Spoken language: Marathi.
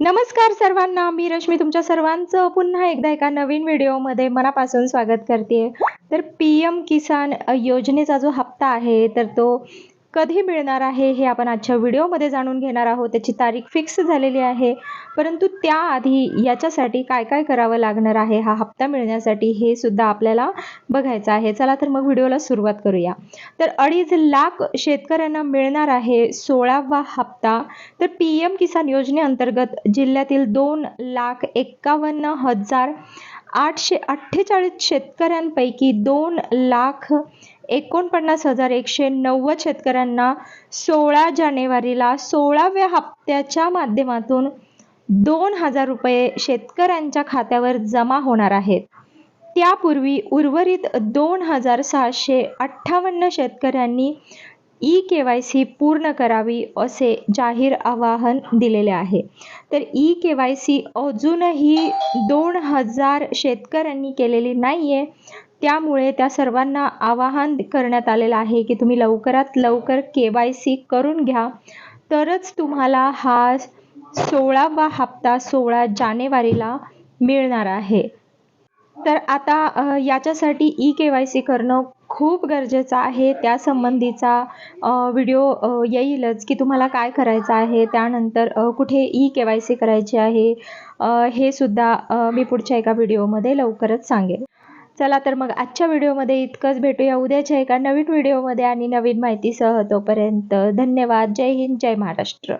नमस्कार सर्वांना मी रश्मी तुमच्या सर्वांचं पुन्हा एकदा एका नवीन व्हिडिओमध्ये मनापासून स्वागत करते तर पी एम किसान योजनेचा जो हप्ता आहे तर तो कधी मिळणार आहे हे आपण आजच्या व्हिडिओमध्ये जाणून घेणार आहोत. त्याची तारीख फिक्स झालेली आहे. परंतु त्याआधी याच्यासाठी काय काय करावं लागणार आहे हा हप्ता मिळण्यासाठी हे सुद्धा आपल्याला बघायचं आहे. चला तर मग व्हिडिओला सुरुवात करूया. तर अडीच लाख शेतकऱ्यांना मिळणार आहे सोळावा हप्ता. तर पी एम किसान योजनेअंतर्गत जिल्ह्यातील दोन लाख एक्कावन्न हजार आठशे अठ्ठेचाळीस शेतकऱ्यांपैकी दोन लाख एकोणपन्नास हजार एकशे नव्वद शेतकऱ्यांना सोळा जानेवारीला सोळाव्या हप्त्याच्या माध्यमातून दोन हजार रुपये शेतकऱ्यांच्या खात्यावर जमा होणार आहेत. त्यापूर्वी उर्वरित दोन हजार सहाशे अठ्ठावन्न शेतकऱ्यांनी ई के वाय सी पूर्ण करावी असे जाहीर आवाहन दिलेले आहे. तर ई के वाय सी अजूनही दोन हजार शेतकऱ्यांनी केलेली नाही आहे त्यामुळे त्या सर्वांना आवाहन करण्यात आलेलं आहे की तुम्ही लवकरात लवकर के वाय सी करून घ्या. तरच तुम्हाला हा सोळावा हप्ता सोळा जानेवारीला मिळणार आहे. तर आता याच्यासाठी ई के वाय सी करणं खूप गरजेचं आहे त्यासंबंधीचा संबंधीचा व्हिडिओ येईलच की तुम्हाला काय करायचं आहे त्यानंतर कुठे ई के वाय सी करायची आहे हे सुद्धा मी पुढच्या एका व्हिडिओमध्ये लवकरच सांगेन. चला तर मग आजच्या व्हिडिओमध्ये इतकंच भेटूया. उद्याच्या एका नवीन व्हिडिओमध्ये आणि नवीन माहितीसह तोपर्यंत धन्यवाद. जय हिंद जय महाराष्ट्र.